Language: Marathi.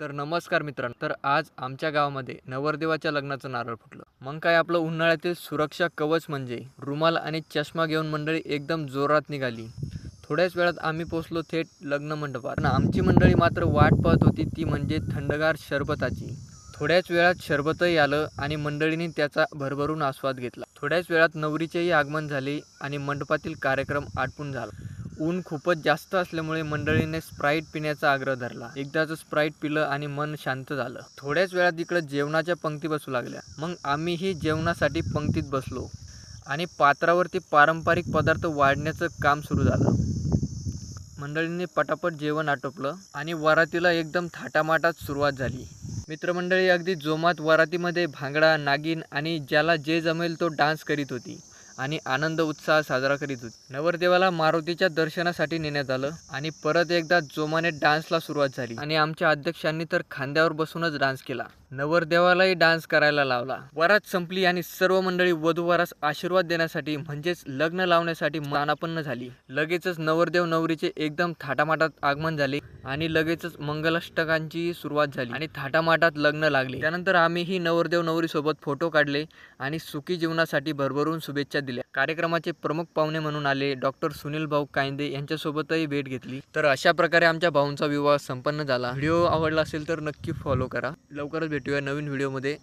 तर नमस्कार मित्रांनो. तर आज आमच्या गावामध्ये नवरदेवाच्या लग्नाचं नारळ फुटलं. मग काय आपलं उन्हाळ्यातील सुरक्षा कवच म्हणजे रुमाल आणि चष्मा घेऊन मंडळी एकदम जोरात निघाली. थोड्याच वेळात आम्ही पोचलो थेट लग्न मंडपात पण आमची मंडळी मात्र वाट पाहत होती ती म्हणजे थंडगार शरबताची. थोड्याच वेळात शरबतही आलं आणि मंडळीने त्याचा भरभरून आस्वाद घेतला. थोड्याच वेळात नवरीचेही आगमन झाले आणि मंडपातील कार्यक्रम आटपून झाला. ऊन खूपच जास्त असल्यामुळे मंडळीने स्प्राईट पिण्याचा आग्रह धरला. एकदाच स्प्राईट पिलं आणि मन शांत झालं. थोड्याच वेळात इकडं जेवणाच्या पंक्ती बसू लागल्या. मग आम्हीही जेवणासाठी पंक्तीत बसलो आणि पात्रावरती पारंपरिक पदार्थ वाढण्याचं काम सुरू झालं. मंडळींनी पटापट जेवण आटोपलं आणि वरातीला एकदम थाटामाटात सुरुवात झाली. मित्रमंडळी अगदी जोमात वरातीमध्ये भांगडा नागिन आणि ज्याला जे जमेल तो डान्स करीत होती. आणि आनंद उत्साह साजरा करीत होती. नवरदेवाला मारुतीच्या दर्शनासाठी नेण्यात आलं आणि परत एकदा जोमाने डान्सला सुरुवात झाली आणि आमच्या अध्यक्षांनी तर खांद्यावर बसूनच डान्स केला. नवरदेवालाही डान्स करायला लावला. वरात संपली आणि सर्व मंडळी वधूवरास आशीर्वाद देण्यासाठी म्हणजेच लग्न लावण्यासाठी मानापन्न झाली. लगेचच नवरदेव नवरीचे एकदम थाटामाटात आगमन झाले आणि लगेचच मंगलाष्टकांची सुरुवात झाली आणि थाटामाटात लग्न लागले. त्यानंतर आम्हीही नवरदेव नवरीसोबत फोटो काढले आणि सुखी जीवनासाठी भरभरून शुभेच्छा दिल्या. कार्यक्रमाचे प्रमुख पाहुणे म्हणून आले डॉक्टर सुनील भाऊ कायंदे यांच्यासोबतही भेट घेतली. तर अशा प्रकारे आमच्या भाऊंचा विवाह संपन्न झाला. व्हिडिओ आवडला असेल तर नक्की फॉलो करा. लवकरच भेटूया नवीन व्हिडिओमध्ये.